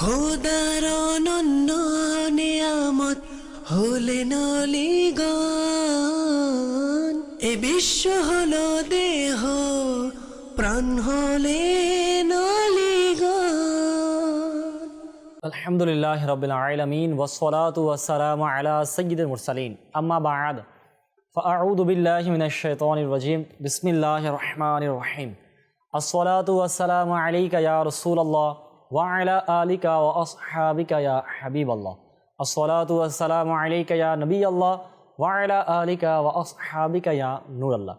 খোদার অনন্য নিয়ামত হলেন অলিগণ এ বিশ্ব হলো দেহ প্রাণ হলেন অলিগণ আলহামদুলিল্লাহ রবিল আলমিন ওসলাত ওয়াসালাম আলা সৈয়দুল মুরসালিন আম্মা বাদ فأعوذ بالله من الشيطان الرجيم بسم الله الرحمن الرحيم الصلاة والسلام عليك يا رسول الله ওয়াইলা আলিকা ও আসহাবিকা ইয়া হাবিব আল্লাহ আসসালাতু আসসালামু আলাইকা ইয়া নবী আল্লাহ ওয়াইলা আলিকা ও আসহাবিকা ইয়া আল্লাহ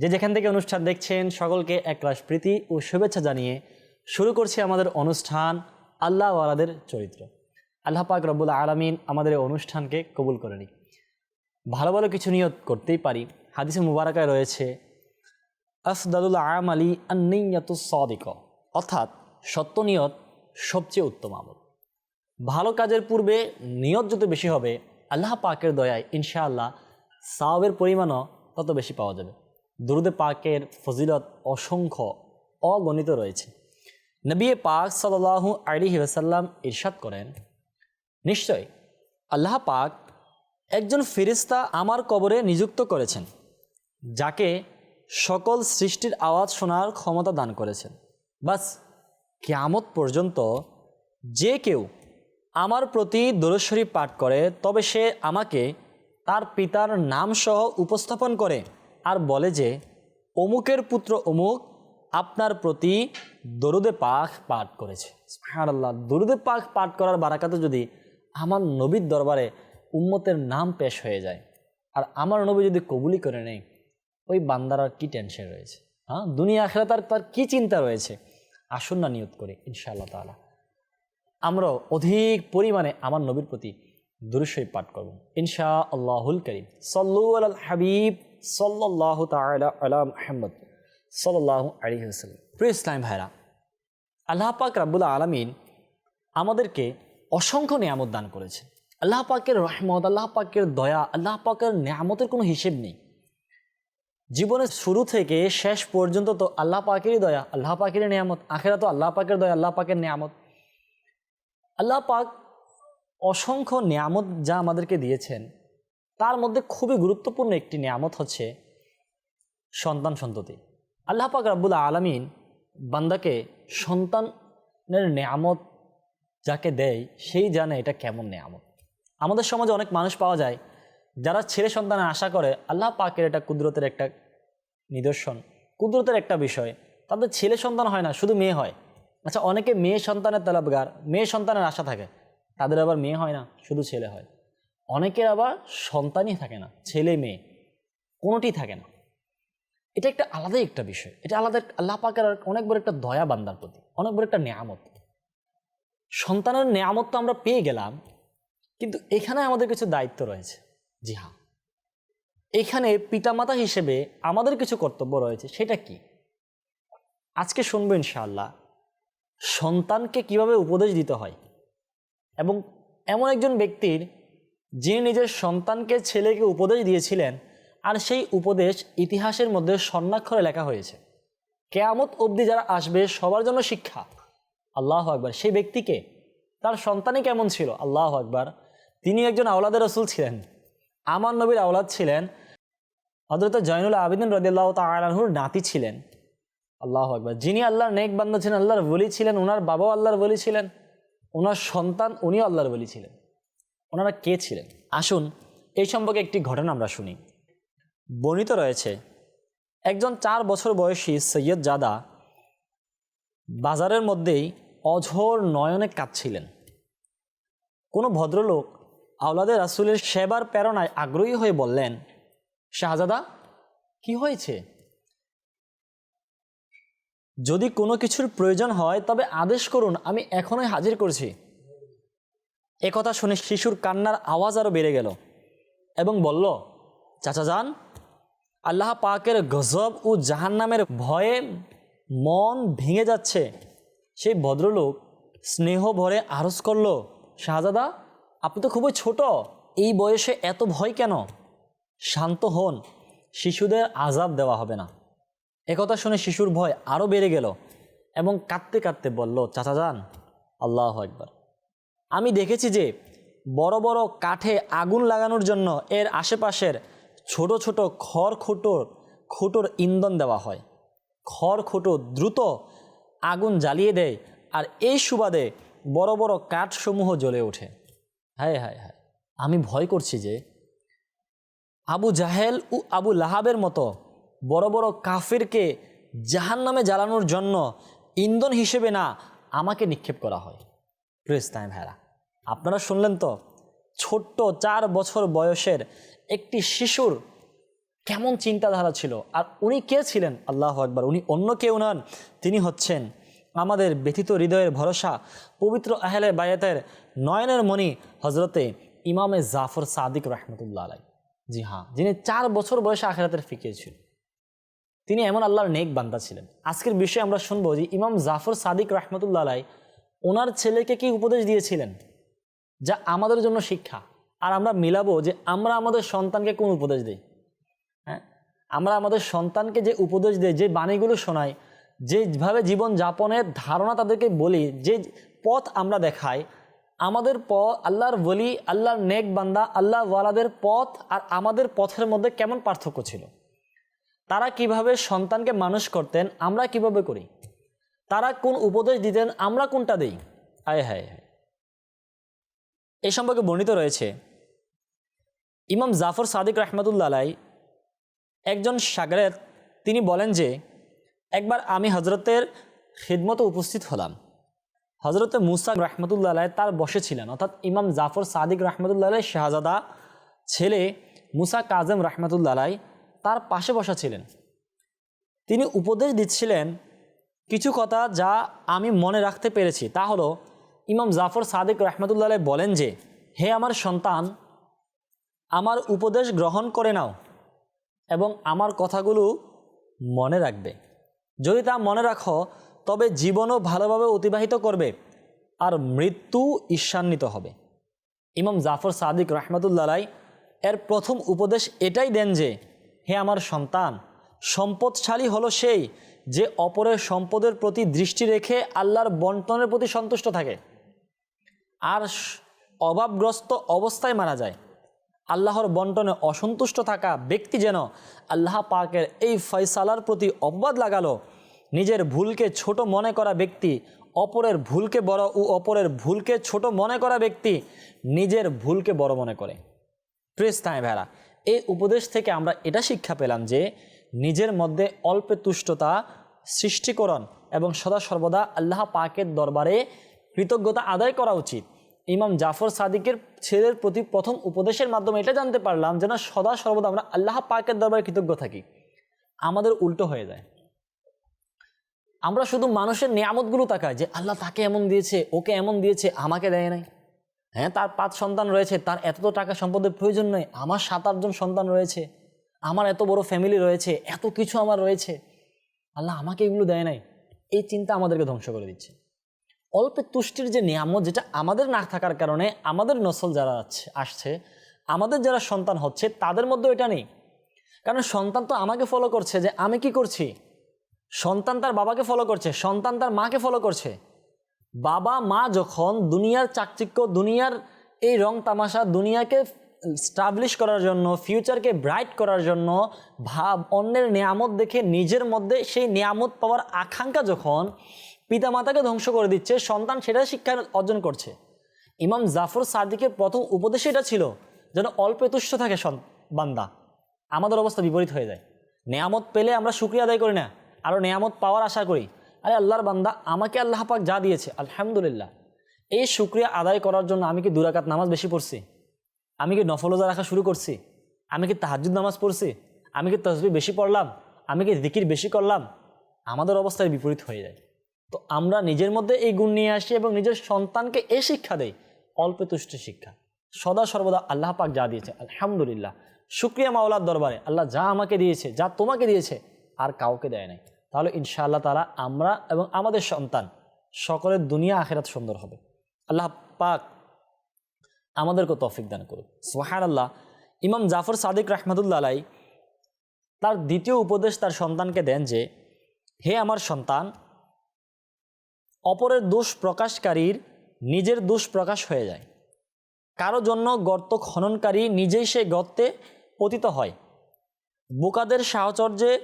যে যেখান থেকে অনুষ্ঠান দেখছেন, সকলকে একরাশ প্রীতি ও শুভেচ্ছা জানিয়ে শুরু করছি আমাদের অনুষ্ঠান আল্লাহ ওয়ালাদের চরিত্র। আল্লাহ পাক রব্বুল আলমিন আমাদের অনুষ্ঠানকে কবুল করে নি ভালো ভালো কিছু নিয়ত করতেই পারি। হাদিসে মুবারাকায় রয়েছে আসদাদুল আম আলী আন্নিয়াত সদিক। অর্থাৎ সত্য নিয়ত সবচেয়ে উত্তম আমল। ভালো কাজের পূর্বে নিয়ত যত বেশি হবে, আল্লাহ পাকের দয়ায় ইনশাআল্লাহ সাওয়াবের পরিমাণও তত বেশি পাওয়া যাবে। দুরুদে পাকের ফজিলত অসংখ্য, অগণিত রয়েছে। নবী পাক সাল্লাহু আলী ওয়াসাল্লাম ইরশাদ করেন, নিশ্চয়, আল্লাহ পাক একজন ফেরিস্তা আমার কবরে নিযুক্ত করেছেন, যাকে সকল সৃষ্টির আওয়াজ শোনার ক্ষমতা দান করেছেন। বাস কেয়ামত পর্যন্ত যে কেউ আমার প্রতি দরশ্বরী পাঠ করে, তবে সে আমাকে তার পিতার নাম সহ উপস্থাপন করে আর বলে যে, অমুকের পুত্র অমুক আপনার প্রতি দরুদে পাক পাঠ করেছে। আল্লাহ দরুদে পাক পাঠ করার বারাকাতে যদি আমার নবীর দরবারে উম্মতের নাম পেশ হয়ে যায় আর আমার নবী যদি কবুলি করে নেই ওই বান্দার আর কী টেনশন রয়েছে? হ্যাঁ দুনিয়া আখেরা তার তার কী চিন্তা রয়েছে? আসুন না নিয়ত করি, ইনশাআল্লাহ তালা আমরা অধিক পরিমাণে আমার নবীর প্রতি দুরুশই পাঠ করব ইনশা আল্লাহুল করিম। সল্লু আল হাবিব সাল্লাহ আহমদ সাল্লাহ আলী হাসাল্লাম প্রিয় ইসলাম ভাইরা, আল্লাহ পাক রাব্বুল আলমিন আমাদেরকে অসংখ্য নিয়ামত দান করেছে। আল্লাহ পাকের রহমত, আল্লাহ পাকের দয়া, আল্লাহ পাকের নিয়ামতের কোনো হিসেব নেই। জীবনের শুরু থেকে শেষ পর্যন্ত তো আল্লাহ পাকেরই দয়া, আল্লাহ পাকের নিয়ামত আখেরা তো আল্লাহ পাকের দয়া, আল্লাহ পাকের নিয়ামত। আল্লাহ পাক অসংখ্য নিয়ামত যা আমাদেরকে দিয়েছেন, তার মধ্যে খুবই গুরুত্বপূর্ণ একটি নিয়ামত হচ্ছে সন্তান সন্ততি। আল্লাহ পাক রাব্বুল আলমিন বান্দাকে সন্তানের নিয়ামত যাকে দেয়, সেই জানে এটা কেমন নিয়ামত। আমাদের সমাজে অনেক মানুষ পাওয়া যায় যারা ছেলে সন্তানের আশা করে, আল্লাহ পাকের এটা কুদরতের একটা নিদর্শন, কুদরতের একটা বিষয়। তাদের ছেলে সন্তান হয় না, শুধু মেয়ে হয়। আচ্ছা অনেকে মেয়ে সন্তানের তালাবগার, মেয়ে সন্তানের আশা থাকে। তাদের আবার মেয়ে হয় না, শুধু ছেলে হয়। অনেকের আবার সন্তানই থাকে না, ছেলে মেয়ে, কোনোটি থাকে না। এটা একটা আলাদাই একটা বিষয়। এটা আলাদা, আল্লাহ পাকের অনেক বড় একটা দয়া বান্দার প্রতি, অনেক বড় একটা নেয়ামত। সন্তানের নেয়ামত তো আমরা পেয়ে গেলাম, কিন্তু এখানে আমাদের কিছু দায়িত্ব রয়েছে। জি হ্যাঁ। এখানে পিতামাতা হিসেবে আমাদের কিছু কর্তব্য রয়েছে, সেটা কি? আজকে শুনব ইনশাআল্লাহ, সন্তানকে কীভাবে উপদেশ দিতে হয়? এবং এমন একজন ব্যক্তির যিনি নিজের সন্তানকে ছেলেকে উপদেশ দিয়েছিলেন, আর সেই উপদেশ ইতিহাসের মধ্যে স্বর্ণাক্ষরে লেখা হয়েছে। কেয়ামত অবধি যারা আসবে, সবার জন্য শিক্ষা। আল্লাহ আকবার। সেই ব্যক্তিকে তার সন্তানই কেমন ছিল? আল্লাহ আকবার। তিনি একজন আওলাদের রসুল ছিলেন। আমার নবীর আওলাদ ছিলেন হজরত জয়নুল আবিদিন রদিল্লাহ তালাহুর নাতি ছিলেন। আল্লাহ আকবার। যিনি আল্লাহর নেক বান্ধব ছিলেন, আল্লাহর বলি ছিলেন ওনার বাবাও আল্লাহর বলি ছিলেন ওনার সন্তান উনিও আল্লাহর বলি ছিলেন। ওনারা কে ছিলেন? আসুন, এই সম্পর্কে একটি ঘটনা আমরা শুনি। বর্ণিত রয়েছে, একজন চার বছর বয়সী সৈয়দ জাদা বাজারের মধ্যেই অঝোর নয়নে কাঁদছিলেন। কোনো ভদ্রলোক আওলাদের রাসুলের সেবার প্রেরণায় আগ্রহী হয়ে বললেন, শাহজাদা, কি হয়েছে? যদি কোনো কিছুর প্রয়োজন হয়, তবে আদেশ করুন, আমি এখনই হাজির করছি। একথা শুনে শিশুর কান্নার আওয়াজ আরও বেড়ে গেল এবং বলল, চাচা যান, আল্লাহ পাকের গজব ও জাহান্নামের ভয়ে মন ভেঙে যাচ্ছে। সেই ভদ্রলোক স্নেহ ভরে আরজ করল, শাহজাদা আপনি তো খুবই ছোট। এই বয়সে এত ভয় কেন? শান্ত হন। শিশুদের আজাব দেওয়া হবে না। একথা শুনে শিশুর ভয় আরও বেড়ে গেল এবং কাঁদতে কাঁদতে বলল, চাচা যান, আল্লাহ একবার আমি দেখেছি যে বড় বড় কাঠে আগুন লাগানোর জন্য এর আশেপাশের ছোট ছোট খড় খুঁটোর খুঁটোর ইন্ধন দেওয়া হয়। খড় খুঁটো দ্রুত আগুন জ্বালিয়ে দেয় আর এই সুবাদে বড় বড় কাঠসমূহ জ্বলে ওঠে। হায় হায় হায়। আমি ভয় করছি যে আবু জাহেল ও আবু লাহাবের মতো বড় বড় কাফিরকে জাহান নামে জ্বালানোর জন্য ইন্ধন হিসেবে না আমাকে নিক্ষেপ করা হয়। প্রেস্তায় ভেড়া আপনারা শুনলেন তো? ছোট্ট চার বছর বয়সের একটি শিশুর কেমন চিন্তাধারা ছিল? আর উনি কে ছিলেন? আল্লাহ একবার উনি অন্য কেউ নন, তিনি হচ্ছেন আমাদের ব্যথিত হৃদয়ের ভরসা পবিত্র আহলে বায়াতের নয়নের মণি হজরতে ইমামে জাফর সাদিক রহমতুল্লাহ আলাই জি হ্যাঁ যিনি চার বছর বয়সে আখেরাতের ফিকির ছিল তিনি এমন আল্লাহর নেক বান্দা ছিলেন। আজকের বিষয়ে আমরা শুনব যে ইমাম জাফর সাদিক রহমতুল্লাহ আলাই ওনার ছেলেকে কি উপদেশ দিয়েছিলেন? যা আমাদের জন্য শিক্ষা। আর আমরা মিলাবো যে আমরা আমাদের সন্তানকে কোন উপদেশ দিই? হ্যাঁ আমরা আমাদের সন্তানকে যে উপদেশ দেই, যে বাণীগুলো শোনাই, যেভাবে জীবন যাপনের ধারণা তাদেরকে বলি, যে পথ আমরা দেখাই, আমাদের পথ আল্লাহর বলি আল্লাহর নেক বান্দা আল্লাহ ওয়ালাদের পথ আর আমাদের পথের মধ্যে কেমন পার্থক্য ছিল? তারা কীভাবে সন্তানকে মানুষ করতেন, আমরা কীভাবে করি? তারা কোন উপদেশ দিতেন, আমরা কোনটা দেই? আয় হায় হায়। এই সম্পর্কে বর্ণিত রয়েছে, ইমাম জাফর সাদিক রহমতুল্লা একজন সাগরের, তিনি বলেন যে, একবার আমি হজরতের খিদমতে উপস্থিত হলাম। হজরতে মুসা রহমতুল্লাহ আলাই তার বসে ছিলেন। অর্থাৎ ইমাম জাফর সাদিক রহমতুল্লাহ আলাই শাহজাদা ছেলে মুসা কাজেম রহমতুল্লাহ আলাই তার পাশে বসা ছিলেন। তিনি উপদেশ দিচ্ছিলেন কিছু কথা যা আমি মনে রাখতে পেরেছি। তা হলো, ইমাম জাফর সাদিক রহমতুল্লাহ আলাই বলেন যে, হে আমার সন্তান, আমার উপদেশ গ্রহণ করে নাও এবং আমার কথাগুলো মনে রাখবে। যদি তা মনে রাখো তবে জীবনও ভালোভাবে অতিবাহিত করবে আর মৃত্যু ঈর্ষান্বিত হবে। ইমাম জাফর সাদিক রহমতুল্লাহ এর প্রথম উপদেশ এটাই দেন যে, হে আমার সন্তান, সম্পদশালী হলো সেই যে অপরের সম্পদের প্রতি দৃষ্টি রেখে আল্লাহর বন্টনের প্রতি সন্তুষ্ট থাকে। আর অভাবগ্রস্ত অবস্থায় মারা যায়। আল্লাহর বন্টনে অসন্তুষ্ট থাকা ব্যক্তি যেন আল্লাহ পাকের এই ফয়সালার প্রতি অপবাদ লাগালো নিজের ভুলকে ছোট মনে করা ব্যক্তি, অপরের ভুলকে বড় ও অপরের ভুলকে ছোট মনে করা ব্যক্তি নিজের ভুলকে বড় মনে করে। প্রেস্তায় ভেড়া এই উপদেশ থেকে আমরা এটা শিক্ষা পেলাম যে নিজের মধ্যে অল্পে তুষ্টতা, সৃষ্টিকরণ এবং সদা সর্বদা আল্লাহ পাকের দরবারে কৃতজ্ঞতা আদায় করা উচিত। ইমাম জাফর সাদিকের ছেলের প্রতি প্রথম উপদেশের মাধ্যমে এটা জানতে পারলাম যেন সদা সর্বদা আমরা আল্লাহ পাকের দরবারে কৃতজ্ঞ থাকি। আমাদের উল্টো হয়ে যায়। আমরা শুধু মানুষের নিয়ামতগুলো তাকাই যে আল্লাহ তাকে এমন দিয়েছে, ওকে এমন দিয়েছে, আমাকে দেয় নাই। হ্যাঁ তার পাঁচ সন্তান রয়েছে, তার এত তো টাকা সম্পদের প্রয়োজন নেই, আমার সাত আটজন সন্তান রয়েছে, আমার এত বড় ফ্যামিলি রয়েছে, এত কিছু আমার রয়েছে। আল্লাহ আমাকে এগুলো দেয় নাই। এই চিন্তা আমাদেরকে ধ্বংস করে দিচ্ছে। অল্পে তুষ্টির যে নিয়ামত, যেটা আমাদের না থাকার কারণে আমাদের নসল যারা আসছে, আমাদের যারা সন্তান হচ্ছে, তাদের মধ্যে এটা নেই। কারণ সন্তান তো আমাকে ফলো করছে যে আমি কি করছি? সন্তান তার বাবাকে ফলো করছে, সন্তান তার মাকে ফলো করছে। বাবা, মা যখন দুনিয়ার চাকচিক্য, দুনিয়ার এই রং তামাশা, দুনিয়াকে স্টাবলিশ করার জন্য ফিউচারকে ব্রাইট করার জন্য, ভাব, অন্যের নিয়ামত দেখে নিজের মধ্যে সেই নিয়ামত পাওয়ার আকাঙ্ক্ষা যখন পিতামাতাকে ধ্বংস করে দিচ্ছে, সন্তান সেটা শিক্ষা অর্জন করছে। ইমাম জাফর সাদিকের প্রথম উপদেশ এটা ছিল, যেন অল্পে তুষ্ট থাকে বান্দা। আমাদের অবস্থা বিপরীত হয়ে যায়। নেয়ামত পেলে আমরা শুক্রিয়া আদায় করি না। আরও নেয়ামত পাওয়ার আশা করি। আরে আল্লাহর বান্দা, আমাকে আল্লাহ পাক যা দিয়েছে, আলহামদুলিল্লাহ। এই শুক্রিয়া আদায় করার জন্য আমি কি দুরাকাত নামাজ বেশি পড়ছি? আমি কি নফলজা রাখা শুরু করছি? আমি কি তাহাজুদ নামাজ পড়ছি? আমি কি তসবি বেশি পড়লাম? আমি কি জিকির বেশি করলাম? আমাদের অবস্থায় বিপরীত হয়ে যায়। তো আমরা নিজের মধ্যে এই গুণ নিয়ে আসি এবং নিজের সন্তানকে এ শিক্ষা দেই, অল্পে তুষ্ট শিক্ষা। সদা সর্বদা আল্লাহ পাক যা দিয়েছে, আলহামদুলিল্লাহ। শুক্রিয়া মাওলার দরবারে আল্লাহ যা আমাকে দিয়েছে, যা তোমাকে দিয়েছে আর কাউকে দেয় নাই। তাহলে ইনশাআল্লাহ তালা আমরা এবং আমাদের সন্তান সকলের দুনিয়া আখেরাত সুন্দর হবে। আল্লাহ পাক আমাদেরকে তৌফিক দান করুক। সোহান আল্লাহ ইমাম জাফর সাদিক রহমতুল্লা আলাই তার দ্বিতীয় উপদেশ তার সন্তানকে দেন যে, হে আমার সন্তান, অপরের দোষ প্রকাশকারীর নিজের দোষ প্রকাশ হয়ে যায়। কারও জন্য গর্ত খননকারী নিজেই সেই গর্তে পতিত হয়। বোকাদের সাহচর্যে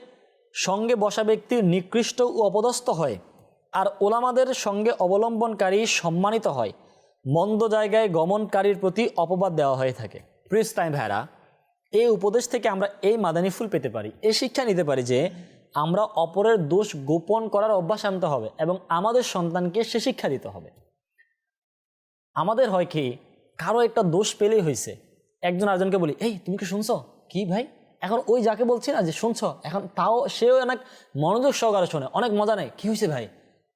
সঙ্গে বসা ব্যক্তির নিকৃষ্ট ও অপদস্থ হয়, আর ওলামাদের সঙ্গে অবলম্বনকারী সম্মানিত হয়। মন্দ জায়গায় গমনকারীর প্রতি অপবাদ দেওয়া হয়ে থাকে। প্রিস্তাইম ভাইরা এই উপদেশ থেকে আমরা এই মাদানী ফুল পেতে পারি। এই শিক্ষা নিতে পারি যে, আমরা অপরের দোষ গোপন করার অভ্যাস আনতে হবে এবং আমাদের সন্তানকে সে শিক্ষা দিতে হবে। আমাদের হয় কি, কারও একটা দোষ পেলেই হয়েছে একজন আরেকজনকে বলি, এই, তুমি কি শুনছো? কি ভাই? এখন ওই যাকে বলছি না যে শুনছো, এখন তাও সেও অনেক মনোযোগ সহকারে শোনে, অনেক মজা নেয়। কি হয়েছে ভাই?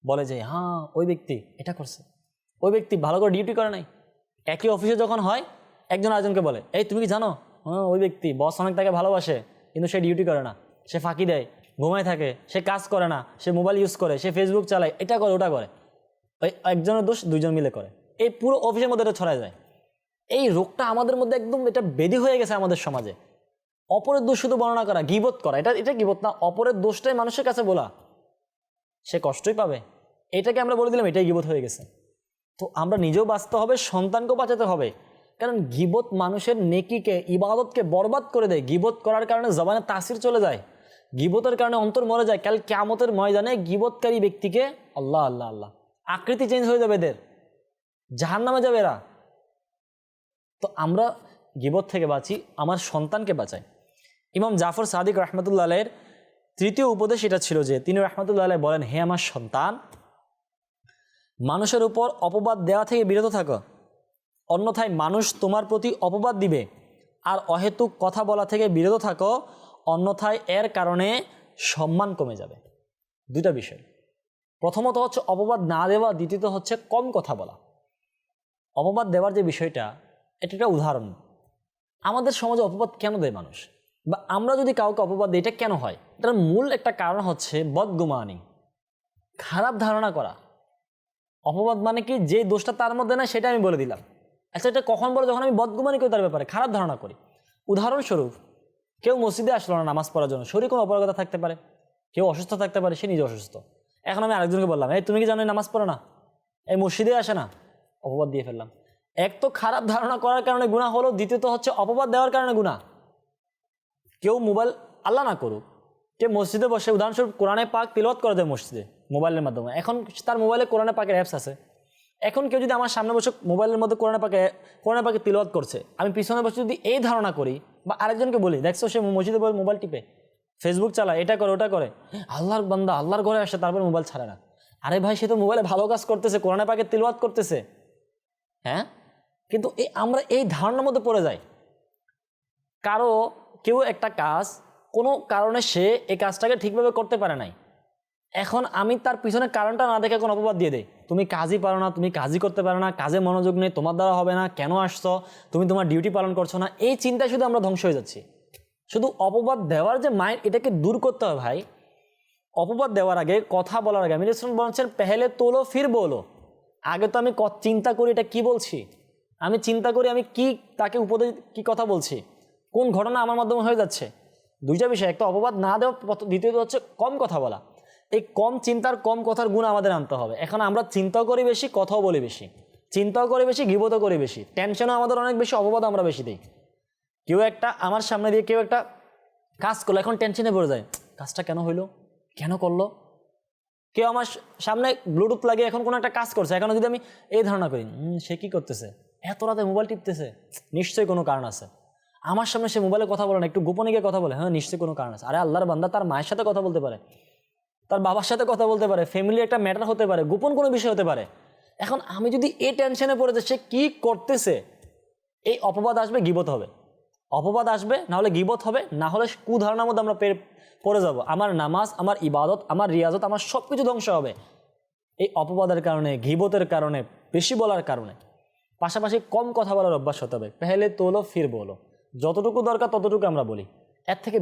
বলে যে হ্যাঁ ওই ব্যক্তি এটা করছে। ওই ব্যক্তি ভালো করে ডিউটি করে নাই। একই অফিসে যখন হয়, একজন আরেকজনকে বলে, এই, তুমি কি জানো? হ্যাঁ ওই ব্যক্তি, বস অনেক তাকে ভালোবাসে, কিন্তু সে ডিউটি করে না। সে ফাঁকি দেয়, ঘুমায় থাকে, সে কাজ করে না, সে মোবাইল ইউজ করে, সে ফেসবুক চালায়, এটা করে, ওটা করে। ওই একজনের দোষ, দুইজন মিলে করে। এই পুরো অফিসের মধ্যে এটা ছড়ায় যায়। এই রোগটা আমাদের মধ্যে একদম এটা বেদি হয়ে গেছে আমাদের সমাজে। অপরের দোষ শুধু বর্ণনা করা, গিবত করা। এটা এটা গিবত না, অপরের দোষটাই মানুষের কাছে বলা। সে কষ্টই পাবে। এটাকে আমরা বলে দিলাম, এটাই গিবত হয়ে গেছে। তো আমরা নিজেও বাঁচতে হবে, সন্তানকেও বাঁচাতে হবে। কারণ গিবত মানুষের নেকিকে, ইবাদতকে বরবাদ করে দেয়। গিবত করার কারণে জবানে তাসির চলে যায়। গিবতের কারণে অন্তর মরে যায়। কাল কেমতের ময়দানে গিবতকারী ব্যক্তিকে আল্লাহ আল্লাহ আল্লাহ। আকৃতি চেঞ্জ হয়ে যাবে এদের। জাহান নামে যাবে এরা। তো আমরা গিবত থেকে বাঁচি, আমার সন্তানকে বাঁচাই। ইমাম জাফর সাদিক রহমতুল্লাহ আলের তৃতীয় উপদেশ এটা ছিল যে, তিনি রহমতুল্লাহ আলাই বলেন, হে আমার সন্তান, মানুষের উপর অপবাদ দেওয়া থেকে বিরত থাকো। অন্যথায় মানুষ তোমার প্রতি অপবাদ দিবে আর অহেতুক কথা বলা থেকে বিরত থাকো, অন্যথায় এর কারণে সম্মান কমে যাবে। দুইটা বিষয়। প্রথমত হচ্ছে, অপবাদ না দেওয়া, দ্বিতীয়ত হচ্ছে, কম কথা বলা। অপবাদ দেওয়ার যে বিষয়টা, এটা একটা উদাহরণ। আমাদের সমাজে অপবাদ কেন দেয় মানুষ? বা আমরা যদি কাউকে অপবাদ দিই, এটা কেন হয়? এটার মূল একটা কারণ হচ্ছে বদগুমানি। খারাপ ধারণা করা। অপবাদ মানে কি? যে দোষটা তার মধ্যে না সেটা আমি বলে দিলাম। আচ্ছা এটা কখন বলে? যখন আমি বদগুমানি করি তার ব্যাপারে, খারাপ ধারণা করি। উদাহরণস্বরূপ, কেউ মসজিদে আসলো না নামাজ পড়ার জন্য, শরীর কোনো অপরাগতা থাকতে পারে? কেউ অসুস্থ থাকতে পারে, সে নিজে অসুস্থ। এখন আমি আরেকজনকে বললাম, এই, তুমি কি জানো নামাজ পড়ো না? এই মসজিদে আসে না? অপবাদ দিয়ে ফেললাম। এক তো খারাপ ধারণা করার কারণে গুণা হলো, দ্বিতীয়ত হচ্ছে অপবাদ দেওয়ার কারণে গুণা কেউ মোবাইল আল্লাহ না করুক, কে মসজিদে বসে, উদাহরণস্বরূপ কোরআনে পাক তিলওয়াত করে দেয় মসজিদে, মোবাইলের মাধ্যমে। এখন তার মোবাইলে কোরআনে পাকের অ্যাপস আছে। এখন কেউ যদি আমার সামনে বসে মোবাইলের মধ্যে কোরআনে পাকে কোরআনে পাকে তিলওয়াত করছে, আমি পিছনে বসে যদি এই ধারণা করি বা আরেকজনকে বলি, দেখছ সে মসজিদে বসে মোবাইল টিপে ফেসবুক চালায়, এটা করে, ওটা করে, আল্লাহর বান্দা আল্লাহর ঘরে আসে, তারপর মোবাইল ছাড়ে না। আরে ভাই, সে তো মোবাইলে ভালো কাজ করতেছে, কোরআনে পাকে তিলওয়াত করতেছে। হ্যাঁ? কিন্তু এই আমরা এই ধারণার মধ্যে পড়ে যাই। কারও কেউ একটা কাজ, কোনো কারণে সে এই কাজটাকে ঠিকভাবে করতে পারে নাই। এখন আমি তার পিছনে কারণটা না দেখে কোনো অপবাদ দিয়ে দেই। তুমি কাজই পারো না, তুমি কাজই করতে পারো না, কাজে মনোযোগ নেই, তোমার দ্বারা হবে না, কেন আসছো, তুমি তোমার ডিউটি পালন করছ না, এই চিন্তায় শুধু আমরা ধ্বংস হয়ে যাচ্ছি। শুধু অপবাদ দেওয়ার যে মাইন্ড, এটাকে দূর করতে হবে ভাই। অপবাদ দেওয়ার আগে, কথা বলার আগে, আমি রেস্টুরেন্ট বলছেন পেহেলে তোলো ফির বলো আগে তো আমি চিন্তা করি এটা কি বলছি? আমি চিন্তা করি আমি কি তাকে উপদেশ, কি কথা বলছি? কোন ঘটনা আমার মাধ্যমে হয়ে যাচ্ছে? দুইটা বিষয় একটা অপবাদ না দেওয়া দ্বিতীয়ত হচ্ছে কম কথা বলা। এই কম চিন্তার কম কথার গুণ আমাদের আনতে হবে। এখন আমরা চিন্তাও করি বেশি কথাও বলি বেশি। চিন্তাও করি বেশি গিবতও করি বেশি। টেনশনও আমাদের অনেক বেশি অপবাদ আমরা বেশি দিই। কেউ একটা আমার সামনে দিয়ে কেউ একটা কাজ করল এখন টেনশনে পড়ে যায়। কাজটা কেন হইল? কেন করল? কেউ আমার সামনে ব্লুটুথ লাগিয়ে এখন কোনো একটা কাজ করছে। এখন যদি আমি এই ধারণা করি "হুম, সে কি করতেছে? এত রাতে মোবাইল টিপতেছে? নিশ্চয়ই কোনো কারণ আছে। আমার সামনে সে মোবাইলে কথা বলে না, একটু গোপনে গিয়ে কথা বলে। হ্যাঁ নিশ্চয়ই কোনো কারণ আছে। আরে আল্লাহর বান্দা, তার মায়ের সাথে কথা বলতে পারে, তার বাবার সাথে কথা বলতে পারে ফ্যামিলি একটা ম্যাটার হতে পারে, গোপন কোনো বিষয় হতে পারে। এখন আমি যদি এই টেনশনে পড়ে যে সে কি করতেছে? এই অপবাদ আসবে, গিবত হবে। অপবাদ আসবে না হলে গিবত হবে না হলে কুধারণার মধ্যে আমরা পড়ে যাব। আমার নামাজ, আমার ইবাদত, আমার রিয়াজত, আমার সব কিছু ধ্বংস হবে। এই অপবাদের কারণে, গিবতের কারণে, বেশি বলার কারণে। পাশাপাশি কম কথা বলার অভ্যাস হতে হবে। পেহেলে তোলো ফির বলো যতটুকু দরকার ততটুকু আমরা বলি। এর থেকে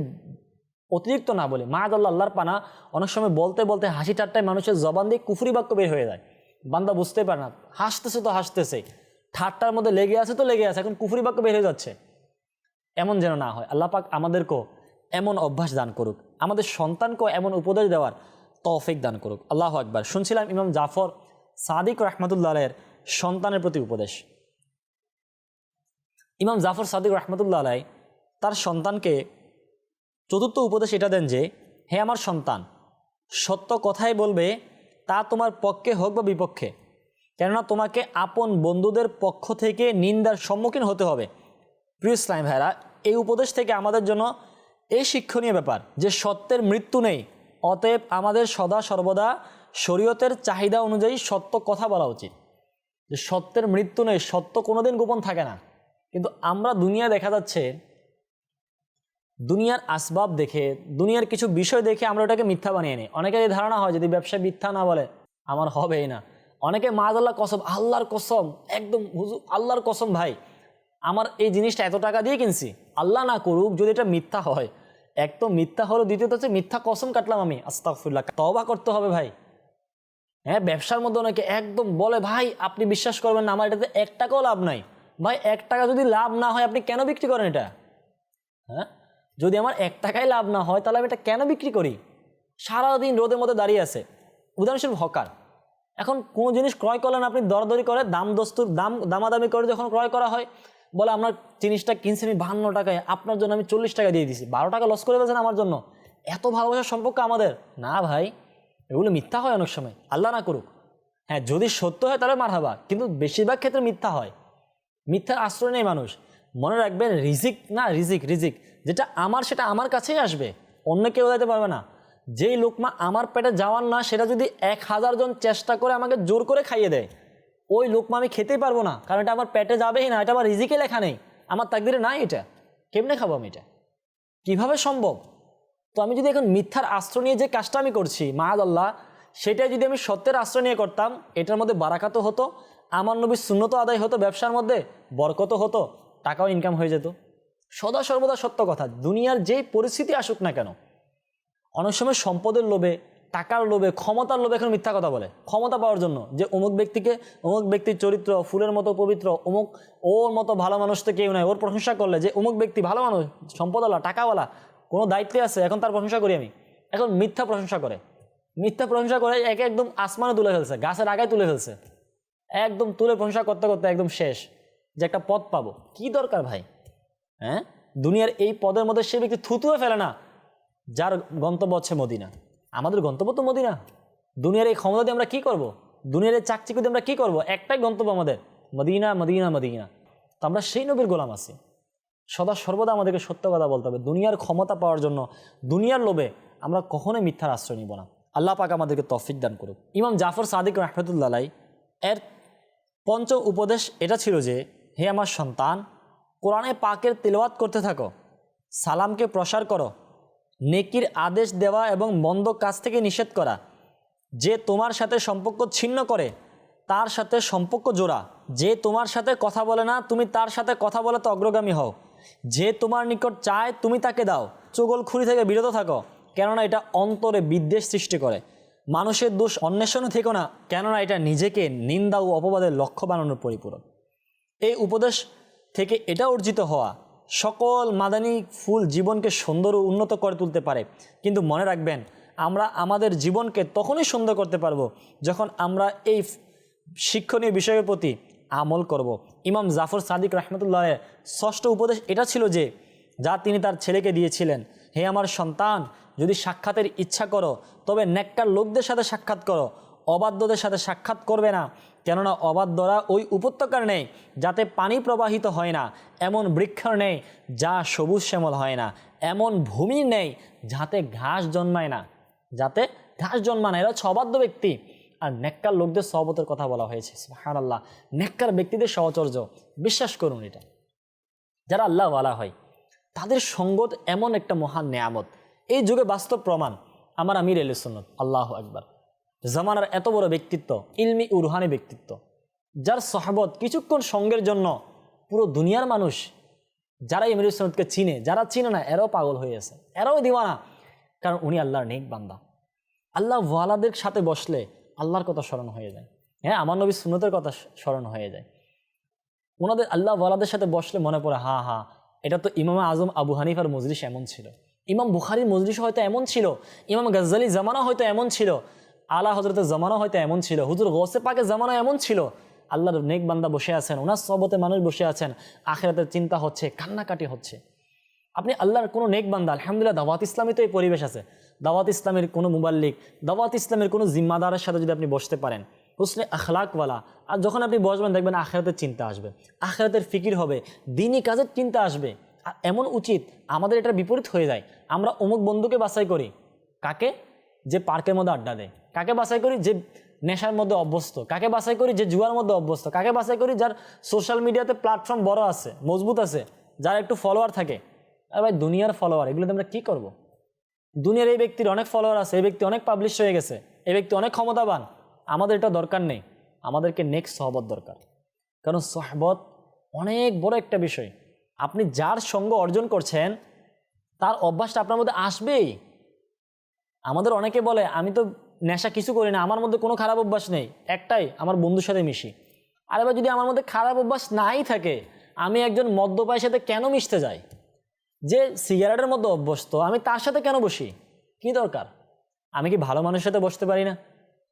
অতিরিক্ত না বলি মা আল্লাহ আল্লাহর পানা অনেক সময় বলতে বলতে হাসি ঠাট্টায় মানুষের জবান দিয়ে কুফরি বাক্য বের হয়ে যায়। বান্দা বুঝতে পারে না, হাসতেছে তো হাসতেছে, ঠাট্টার মধ্যে লেগে আছে তো লেগে আছে, এখন কুফরি বাক্য বের হয়ে যাচ্ছে। এমন যেন না হয়, আল্লাহ পাক আমাদেরকেও এমন অভ্যাস দান করুক, আমাদের সন্তানকেও এমন উপদেশ দেওয়ার তৌফিক দান করুক। আল্লাহ আকবার। শুনছিলাম ইমাম জাফর সাদিক রহমতুল্লাহের সন্তানের প্রতি উপদেশ। ইমাম জাফর সাদিক রহমতুল্লাহ আলাই তার সন্তানকে চতুর্থ উপদেশ এটা দেন যে, হে আমার সন্তান, সত্য কথাই বলবে, তা তোমার পক্ষে হোক বা বিপক্ষে। কেননা তোমাকে আপন বন্ধুদের পক্ষ থেকে নিন্দার সম্মুখীন হতে হবে। প্রিয় ইসলাম ভাইরা এই উপদেশ থেকে আমাদের জন্য এই শিক্ষণীয় ব্যাপার যে, সত্যের মৃত্যু নেই। অতএব আমাদের সদা সর্বদা শরীয়তের চাহিদা অনুযায়ী সত্য কথা বলা উচিত। যে, সত্যের মৃত্যু নেই, সত্য কোনোদিন গোপন থাকে না। কিন্তু আমরা দুনিয়া দেখা যাচ্ছে, দুনিয়ার আসবাব দেখে, দুনিয়ার কিছু বিষয় দেখে আমরা ওটাকে মিথ্যা বানিয়ে নিই। অনেকের এই ধারণা হয় যদি ব্যবসা মিথ্যা না বলে, আমার হবেই না। অনেকে মাজ আল্লাহ কসম, আল্লাহর কসম, একদম হুজুর, আল্লাহর কসম ভাই, আমার এই জিনিসটা এত টাকা দিয়ে কিনছি, আল্লাহ না করুক যদি এটা মিথ্যা হয়। এক তো মিথ্যা হলো, দ্বিতীয়ত হচ্ছে মিথ্যা কসম কাটলাম আমি, আস্তাগফিরুল্লাহ তবা করতে হবে ভাই। হ্যাঁ ব্যবসার মধ্যে অনেকে একদম বলে, ভাই, আপনি বিশ্বাস করবেন না, আমার এটাতে এক টাকাও লাভ নাই। ভাই, এক টাকা যদি লাভ না হয়, আপনি কেন বিক্রি করেন এটা? হ্যাঁ? যদি আমার এক টাকায় লাভ না হয়, তাহলে আমি এটা কেন বিক্রি করি? সারাদিন রোদের মধ্যে দাঁড়িয়ে আছে। উদাহরণস্বরূপ হকার। এখন কোনো জিনিস ক্রয় করলেন আপনি দরদরি করে দাম দস্তুর, দাম দামাদামি করে যখন ক্রয় করা হয়, বলে আপনার জিনিসটা কিনছি আমি বাহান্ন টাকায়, আপনার জন্য আমি চল্লিশ টাকা দিয়ে দিছি। বারো টাকা লস করে ফেলছেন আমার জন্য। এত ভালোবাসার সম্পর্ক আমাদের। না ভাই, এগুলো মিথ্যা হয় অনেক সময়। আল্লাহ না করুক। হ্যাঁ যদি সত্য হয় তাহলে মার কিন্তু বেশিরভাগ ক্ষেত্রে মিথ্যা হয়। মিথ্যার আশ্রয় নেই মানুষ। মনে রাখবেন, রিজিক না রিজিক রিজিক, যেটা আমার সেটা আমার কাছেই আসবে। অন্য কেউ দিতে পারবে না। যেই লোকমা আমার পেটে যাওয়ার না, সেটা যদি এক হাজার জন চেষ্টা করে আমাকে জোর করে খাইয়ে দেয়, ওই লোকমা আমি খেতেই পারব না, কারণ এটা আমার পেটে যাবেই না, এটা আমার রিজিকে লেখা নেই। আমার তাকদিরে নাই এটা। কেমনে খাব আমি এটা? কীভাবে সম্ভব? তো আমি যদি এখন মিথ্যার আশ্রয় নিয়ে যে কাজটা আমি করছি মাহাদ আল্লাহ সেটা যদি আমি সত্যের আশ্রয় নিয়ে করতাম, এটার মধ্যে বারাকাতও হতো আমার নবীর শূন্যত আদায় হতো, ব্যবসার মধ্যে বরকত হতো, টাকাও ইনকাম হয়ে যেত। সদা সর্বদা সত্য কথা, দুনিয়ার যেই পরিস্থিতি আসুক না কেন, অনেক সময় সম্পদের লোভে, টাকার লোভে, ক্ষমতার লোভে এখন মিথ্যা কথা বলে। ক্ষমতা পাওয়ার জন্য যে অমুক ব্যক্তিকে, অমুক ব্যক্তির চরিত্র, ফুলের মতো পবিত্র, অমুক ওর মতো ভালো মানুষ তো কেউ নয় ওর প্রশংসা করলে যে অমুক ব্যক্তি ভালো মানুষ, সম্পদওয়ালা, টাকাওয়ালা, কোনো দায়িত্বে আছে, এখন তার প্রশংসা করি আমি। এখন মিথ্যা প্রশংসা করে। মিথ্যা প্রশংসা করে একে একদম আসমানে তুলে ফেলছে, গাছের আগায় তুলে ফেলছে। একদম তুলে প্রশংসা করতে করতে একদম শেষ যে একটা পদ পাবো। কি দরকার ভাই? হ্যাঁ? দুনিয়ার এই পদের মধ্যে সে ব্যক্তি থুতুও ফেলে না, যার গন্তব্য হচ্ছে মদিনা। আমাদের গন্তব্য তো মদিনা। দুনিয়ার এই ক্ষমতা দিয়ে আমরা কী করব। দুনিয়ার এই চাকচিকে দিয়ে আমরা কী করব? একটাই গন্তব্য আমাদের, মদিনা মদিনা মদিনা। তো আমরা সেই নবীর গোলাম আছি। সদা সর্বদা আমাদেরকে সত্য কথা বলতে হবে। দুনিয়ার ক্ষমতা পাওয়ার জন্য, দুনিয়ার লোভে আমরা কখনোই মিথ্যার আশ্রয় নিব না। আল্লাহ পাক আমাদেরকে তফিক দান করুক। ইমাম জাফর সাদিক রহমতুল্লাহ এর পঞ্চম উপদেশ এটা ছিল যে, হে আমার সন্তান, কোরআনে পাকের তেলাওয়াত করতে থাকো, সালামকে প্রসার করো, নেকির আদেশ দেওয়া এবং মন্দ কাজ থেকে নিষেধ করা, যে তোমার সাথে সম্পর্ক ছিন্ন করে, তার সাথে সম্পর্ক জোড়া, যে তোমার সাথে কথা বলে না, তুমি তার সাথে কথা বলে তো অগ্রগামী হও, যে তোমার নিকট চায়, তুমি তাকে দাও চুগলখুরি থেকে বিরত থাকো, কেননা এটা অন্তরে বিদ্বেষ সৃষ্টি করে। মানুষের দোষ অন্বেষণে থেকো না, কেননা এটা নিজেকে নিন্দা ও অপবাদের লক্ষ্য বানানোর পরিপূরক এই উপদেশ থেকে এটা অর্জিত হওয়া, সকল মাদানী ফুল জীবনকে সুন্দর ও উন্নত করে তুলতে পারে কিন্তু মনে রাখবেন, আমরা আমাদের জীবনকে তখনই সুন্দর করতে পারব যখন আমরা এই শিক্ষণীয় বিষয়ের প্রতি আমল করব। ইমাম জাফর সাদিক রহমতুল্লাহ ষষ্ঠ উপদেশ এটা ছিল যে, যা তিনি তার ছেলেকে দিয়েছিলেন, হে আমার সন্তান যদি সাক্ষাতের ইচ্ছা করো, তবে নেককার লোকদের সাথে সাক্ষাৎ করো। অবাধ্যদের সাথে সাক্ষাৎ করবে না। কেননা অবাধ্যরা ওই উপত্যকার নেই, যাতে পানি প্রবাহিত হয় না। এমন বৃক্ষর নেই, যা সবুজ শ্যামল হয় না। এমন ভূমি নেই, যাতে ঘাস জন্মায় না। যাতে ঘাস জন্মায় না। এরা হচ্ছে অবাধ্য ব্যক্তি। আর নেককার লোকদের সহবতের কথা বলা হয়েছে। হার আল্লাহ নেককার ব্যক্তিদের সহচর্য। বিশ্বাস করুন এটা। যারা আল্লাহ ওয়ালা হয়, তাদের সঙ্গত এমন একটা মহান নেয়ামত। এই যুগে বাস্তব প্রমাণ আমার আমির এল আল্লাহ একবার জামানার এত বড় ব্যক্তিত্ব, ইলমি উরহানি ব্যক্তিত্ব, যার সহবত কিছুক্ষণ সঙ্গের জন্য পুরো দুনিয়ার মানুষ যারা ইমির সুন্নতকে চিনে, যারা চিনে না, এরাও পাগল হয়ে আছে এরাও দিওয়ানা, কারণ উনি আল্লাহর নেক বান্দা। আল্লাহ ওয়ালাদের সাথে বসলে আল্লাহর কথা স্মরণ হয়ে যায়। হ্যাঁ আমার নবী সুন্নতের কথা স্মরণ হয়ে যায়। ওনাদের আল্লাহ ওয়ালাদের সাথে বসলে মনে পড়ে, হা হা, এটা তো ইমাম আজম আবু হানিফার মজলিস এমন ছিল। ইমাম বুখারির মজলিস হয়তো এমন ছিল, ইমাম গজ্জালি জামানা হয়তো এমন ছিল, আলা হজরতের জামানা হয়তো এমন ছিল, হুজুর গোসে পাকে জামানা এমন ছিল। আল্লাহর নেক বান্দা বসে আছেন, ওনার সবতে মানুষ বসে আছেন, আখেরাতের চিন্তা হচ্ছে, কান্নাকাটি হচ্ছে। আপনি আল্লাহর কোনো নেক বান্দা, আলহামদুলিল্লাহ দাওয়াত ইসলামী তো এই পরিবেশ আছে। দাওয়াত ইসলামের কোনো মুবাল্লিক, দাওয়াত ইসলামের কোনো জিম্মাদারের সাথে যদি আপনি বসতে পারেন, হুসনে আখলাকওয়ালা, আর যখন আপনি বসবেন দেখবেন আখেরাতের চিন্তা আসবে, আখেরাতের ফিকির হবে, দিনই কাজের চিন্তা আসবে। এমন উচিত আমাদের এটা বিপরীত হয়ে যায়। আমরা অমুক বন্ধুকে বাছাই করি। কাকে? যে পার্কের মধ্যে আড্ডা দেয়। কাকে বাছাই করি? যে নেশার মধ্যে অভ্যস্ত। কাকে বাছাই করি? যে জুয়ার মধ্যে অভ্যস্ত। কাকে বাছাই করি? যার সোশ্যাল মিডিয়াতে প্ল্যাটফর্ম বড় আছে, মজবুত আছে, যার একটু ফলোয়ার থাকে। আর ভাই, দুনিয়ার ফলোয়ার এগুলোতে আমরা কী করব। দুনিয়ার এই ব্যক্তির অনেক ফলোয়ার আছে, এই ব্যক্তি অনেক পাবলিশ হয়ে গেছে, এই ব্যক্তি অনেক ক্ষমতাবান। আমাদের এটা দরকার নেই। আমাদেরকে নেক্সট সহবত দরকার। কারণ সহবত অনেক বড় একটা বিষয়। আপনি যার সঙ্গ অর্জন করছেন, তার অভ্যাসটা আপনার মধ্যে আসবেই। আমাদের অনেকে বলে, আমি তো নেশা কিছু করি না, আমার মধ্যে কোনো খারাপ অভ্যাস নেই। একটাই, আমার বন্ধুর সাথে মিশি। আর এবার যদি আমার মধ্যে খারাপ অভ্যাস নাই থাকে, আমি একজন মদ্যপায়ের সাথে কেন মিশতে যাই? যে সিগারেটের মধ্যে অভ্যস্ত, আমি তার সাথে কেন বসি? কি দরকার? আমি কি ভালো মানুষের সাথে বসতে পারি না?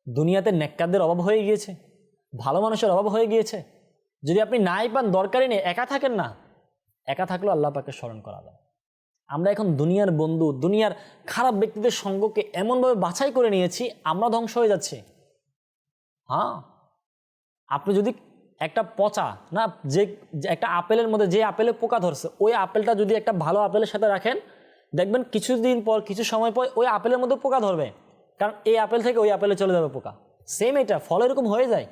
দুনিয়াতে নেককারদের অভাব হয়ে গিয়েছে। ভালো মানুষের অভাব হয়ে গিয়েছে। যদি আপনি নাই পান, দরকারই নেই, একা থাকেন না। একা থাকলেও আল্লাহ পাকে স্মরণ করা যায়। আমরা এখন দুনিয়ার বন্ধু, দুনিয়ার খারাপ ব্যক্তিদের সঙ্গকে এমনভাবে বাছাই করে নিয়েছি, আমরা ধ্বংস হয়ে যাচ্ছি। হ্যাঁ? আপনি যদি একটা পচা, না, যে একটা আপেলের মধ্যে যে আপেলে পোকা ধরছে, ওই আপেলটা যদি একটা ভালো আপেলের সাথে রাখেন, দেখবেন কিছুদিন পর, কিছু সময় পর ওই আপেলের মধ্যে পোকা ধরবে। কারণ এই আপেল থেকে ওই আপেলে চলে যাবে পোকা। সেম এটা, ফল এরকম হয়ে যায়।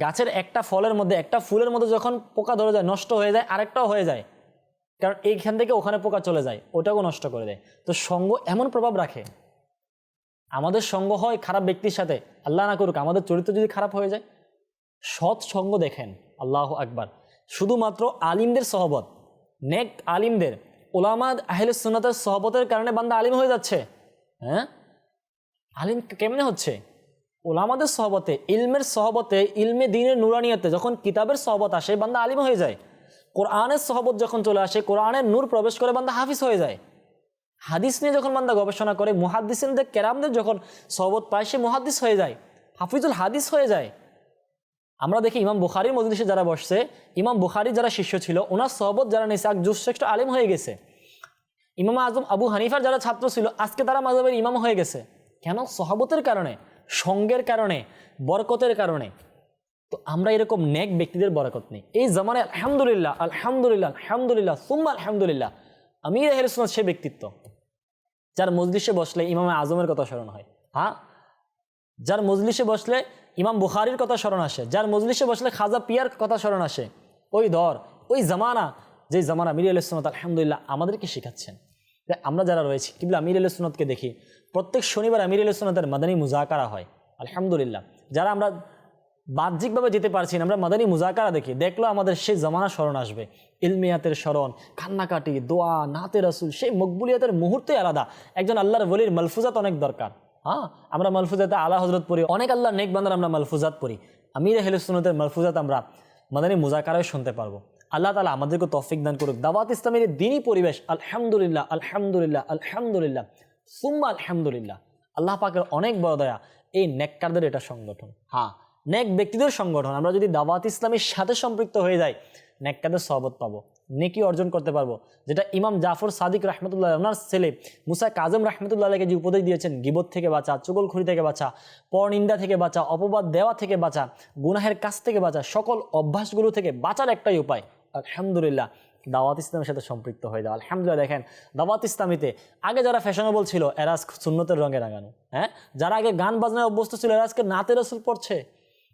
গাছের একটা ফলের মধ্যে, একটা ফুলের মধ্যে যখন পোকা ধরে যায়, নষ্ট হয়ে যায়, আরেকটাও হয়ে যায়। কারণ এইখান থেকে ওখানে পোকা চলে যায়, ওটাকেও নষ্ট করে দেয়। তো সঙ্গ এমন প্রভাব রাখে। আমাদের সঙ্গ হয় খারাপ ব্যক্তির সাথে, আল্লাহ না করুক, আমাদের চরিত্র যদি খারাপ হয়ে যায়, সৎ সঙ্গ দেখেন, আল্লাহ আকবার। শুধুমাত্র আলিমদের সহবত, নেক আলিমদের, ওলামাদ আহলে সুন্নাতের সহবতের কারণে বান্দা আলিম হয়ে যাচ্ছে। হ্যাঁ? আলিম কেমনে হচ্ছে? ওলামাদের সহবতে, ইলমের সহবতে, ইলমে দিনের নুরানিয়াতে যখন কিতাবের সহবত আসে, বান্দা আলিম হয়ে যায়। কোরআনের সহবত যখন চলে আসে, কোরআনের নূর প্রবেশ করে বান্দা হাফিজ হয়ে যায়। হাদিস নিয়ে যখন বান্দা গবেষণা করে, মুহাদ্দিসিনদের, কেরামদের যখন সহবত পায়, সে মুহাদ্দিস হয়ে যায়। হাফিজুল হাদিস হয়ে যায়। আমরা দেখি ইমাম বুখারির মজলিসে যারা বসছে, ইমাম বুখারির যারা শিষ্য ছিল, ওনার সহবত যারা নিয়েছে, এক যুশ্রেষ্ঠ আলিম হয়ে গেছে। ইমাম আজম আবু হানিফার যারা ছাত্র ছিল, আজকে তারা মাজাবের ইমাম হয়ে গেছে। কেন? সহবতের কারণে। সঙ্গের কারণে, বরকতের কারণে। তো আমরা এরকম নেক ব্যক্তিদের বরকত নেই। এই জামানায় আলহামদুলিল্লাহ আলহামদুলিল্লাহ আলহামদুলিল্লাহ, সুম্মা আলহামদুলিল্লাহ আমি আহলে সুন্নাত সে ব্যক্তিত্ব। যার মজলিসে বসলে ইমাম আজমের কথা স্মরণ হয়। হ্যাঁ? যার মজলিসে বসলে ইমাম বুখারির কথা স্মরণ আসে। যার মজলিসে বসলে খাজা পিয়ার কথা স্মরণ আসে। ওই দর, ওই জামানা, যে জামানা মির আল সুনত আলহামদুলিল্লাহ আমাদেরকে শেখাচ্ছেন। আমরা যারা রয়েছি কিংবা আমির আল সুনতকে দেখি প্রত্যেক শনিবার আমির আল সুনতের মাদানী মুজাকারা হয়। আলহামদুলিল্লাহ। যারা আমরা বাহ্যিকভাবে যেতে পারছি না, আমরা মাদানী মুজাকারা দেখি। দেখল আমাদের সেই জামানা স্মরণ আসবে। ইলমিয়াতের স্মরণ, কান্নাকাটি, দোয়া, নাতে রাসুল, সেই মকবুলিয়াতের মুহূর্তে আলাদা। একজন আল্লাহর বলির মালফুজাত অনেক দরকার। হ্যাঁ? আমরা মালফুজাতে আলা হজরত পড়ি, অনেক আল্লাহ নেক বান্দার আমরা মালফুজাত পড়ি। আমির হেলুসুনতের মালফুজাত আমরা মাদানী মুজাকারায় শুনতে পারব। আল্লাহ তালা আমাদেরকে তফিক দান করুক। দাওয়াত ইসলামের দিনই পরিবেশ। আলহামদুলিল্লাহ আলহামদুলিল্লাহ আলহামদুলিল্লাহ। সুম্মা আলহামদুলিল্লাহ। আল্লাহ পাকের অনেক বড় দয়া, এই নেককারদের এটা সংগঠন। হ্যাঁ নেক ব্যক্তিদের সংগঠন। আমরা যদি দাওয়াত ইসলামের সাথে সম্পৃক্ত হয়ে যাই নেককাদের সহবত পাবো, নেকি অর্জন করতে পারব। যেটা ইমাম জাফর সাদিক রহমতুল্লাহ ওনার ছেলে মুসা কাজম রহমতুল্লাহকে যে উপদেশ দিয়েছেন, গিবত থেকে বাঁচা, চুগলখুরি থেকে বাঁচা, পরনিন্দা থেকে বাঁচা, অপবাদ দেওয়া থেকে বাঁচা, গুনাহের কাছ থেকে বাঁচা, সকল অভ্যাসগুলো থেকে বাঁচার একটাই উপায়। আলহামদুলিল্লাহ। দাওয়াত ইসলামের সাথে সম্পৃক্ত হয়ে যাওয়া আলহামদুলিল্লাহ, দেখেন, দাওয়াত ইসলামীতে আগে যারা ফ্যাশনেবল ছিল, এরাজ সুন্নতের রঙে রাঙানো হ্যাঁ? যারা আগে গান বাজনায় অভ্যস্ত ছিল, এরাজকে নাতে রসুল পড়ছে।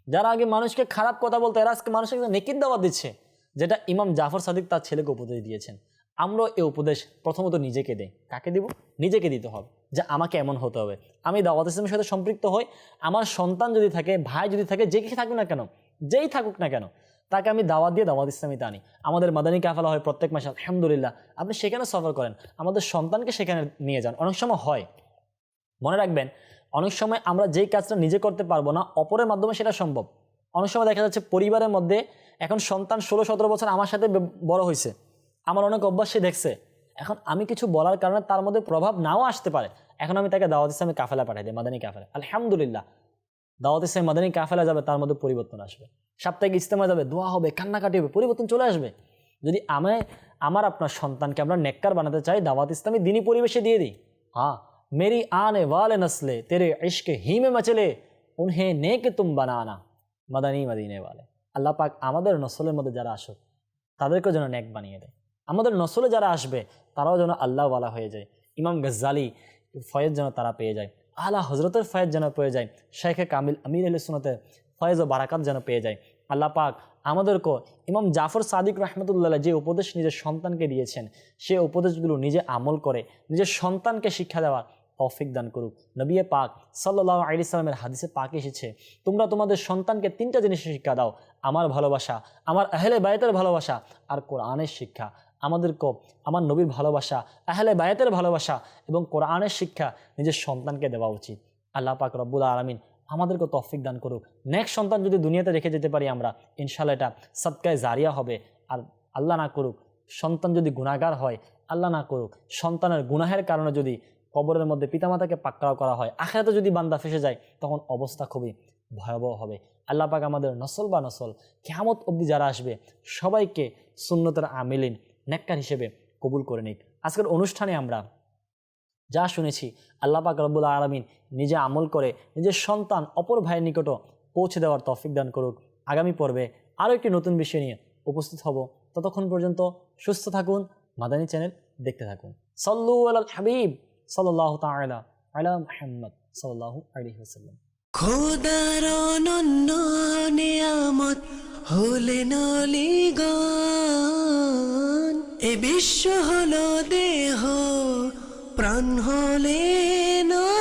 যারা আগে মানুষকে খারাপ কথা বলতো, এরাজকে মানুষকে নেকির দাওয়াত দিচ্ছে, যেটা ইমাম জাফর সাদিক তার ছেলেকে উপদেশ দিয়েছেন। আমরাও এই উপদেশ প্রথমত নিজেকে দেই। কাকে দিব? নিজেকে দিতে হবে যে আমাকে এমন হতে হবে। আমি দাওয়াত ইসলামের সাথে সম্পৃক্ত হই, আমার সন্তান যদি থাকে, ভাই যদি থাকে, যে কি থাকুক না কেন, যেই থাকুক না কেন তাকে আমি দাওয়াত দিয়ে দাওয়াত ইসলামীতে আনি। আমাদের মাদানী কাফালা হয় প্রত্যেক মাসে, আলহামদুলিল্লাহ। আপনি সেখানে সফর করেন, আমাদের সন্তানকে সেখানে নিয়ে যান। অনেক সময় হয়, মনে রাখবেন, অনেক সময় আমরা যেই কাজটা নিজে করতে পারব না, অপরের মাধ্যমে সেটা সম্ভব। অনেক সময় দেখা যাচ্ছে পরিবারের মধ্যে এখন সন্তান ষোলো সতেরো বছর আমার সাথে বড় হয়েছে। আমার অনেক অভ্যাস দেখছে। এখন আমি কিছু বলার কারণে তার মধ্যে প্রভাব নাও আসতে পারে। এখন আমি তাকে দাওয়াত ইসলামে কাফেলা পাঠাই দিই, মাদানী কাফেলা। আলহামদুলিল্লাহ। দাওয়াতে সে মাদানী কাফেলা যাবে, তার মধ্যে পরিবর্তন আসবে। সাপ্তাহিক ইজতেমা যাবে, দোয়া হবে, কান্নাকাটি হবে, পরিবর্তন চলে আসবে। যদি আমি, আমার আপনার সন্তানকে আমরা নেককার বানাতে চাই, দাওয়াত ইসলামী দিনই পরিবেশে দিয়ে দিই। হ্যাঁ মেরি আনে ওয়ালে নসলে, তেরে ইশকে হিমে মাচেলে, উনহে নেকে তুম বানানা, মাদানী মাদিনে ওয়ালে। আল্লাহ পাক আমাদের নসলের মধ্যে যারা আসুক তাদেরকেও যেন নেক বানিয়ে দেয়। আমাদের নসলে যারা আসবে, তারাও যেন আল্লাহওয়ালা হয়ে যায়। ইমাম গজ্জালি, ফয়েজ যেন তারা পেয়ে যায়। আলা হজরতের ফয়েজ যেন পেয়ে যায়, শেখে কামিল আমির আলী সুনতের ফয়েজ ও বারাকাত যেন পেয়ে যায়। আল্লাহ পাক আমাদেরকেও ইমাম জাফর সাদিক রহমতুল্লাহ যে উপদেশ নিজের সন্তানকে দিয়েছেন, সে উপদেশগুলো নিজে আমল করে, নিজের সন্তানকে শিক্ষা দেওয়ার তৌফিক দান করুক। নবিয়ে পাক সাল্লাহ আলি সাল্লামের হাদিসে পাক এসেছে, তোমরা তোমাদের সন্তানকে তিনটা জিনিসের শিক্ষা দাও, আমার ভালোবাসা, আমার আহলে বায়তের ভালোবাসা আর কোরআনের শিক্ষা। আমাদেরকেও আমার নবীর ভালোবাসা, আহলে বায়তের ভালোবাসা এবং কোরআনের শিক্ষা নিজের সন্তানকে দেওয়া উচিত। আল্লাহ পাক রব্বুল আলমিন আমাদেরকে তৌফিক দান করুক। নেক্সট সন্তান যদি দুনিয়াতে রেখে যেতে পারি আমরা ইনশাল্লাহ এটা সবকায় জারিয়া হবে। আর আল্লাহ না করুক, সন্তান যদি গুণাগার হয়, আল্লাহ না করুক, সন্তানের গুনাহের কারণে যদি কবরের মধ্যে পিতামাতাকে পাকড়াও করা হয়, আখেরাতে যদি বান্দা ফেসে যায়, তখন অবস্থা খুবই ভয়াবহ হবে। আল্লাহ পাক আমাদের নসল বা নসল, কেয়ামত অবধি যারা আসবে, সবাইকে সুন্নতের আমিলিন নেককার হিসেবে কবুল করে নিক। আজকের অনুষ্ঠানে আমরা যা শুনেছি, আল্লাহ পাক রব্বুল আলমিন নিজে আমল করে নিজের সন্তান অপর ভাইয়ের নিকটও পৌঁছে দেওয়ার তফিক দান করুক। আগামী পর্বে আরও একটি নতুন বিষয় নিয়ে উপস্থিত হব। ততক্ষণ পর্যন্ত সুস্থ থাকুন, মাদানী চ্যানেল দেখতে থাকুন। সল্লু আল হাবিব সাল্লাহ তালা আলা মোহাম্মদ সাল্লাহ আলী ওসাল্লাম খোদার অনন্য নিয়ামত হলেন অলিগণ। এ বিশ্ব হলো দেহ প্রাণ হলে না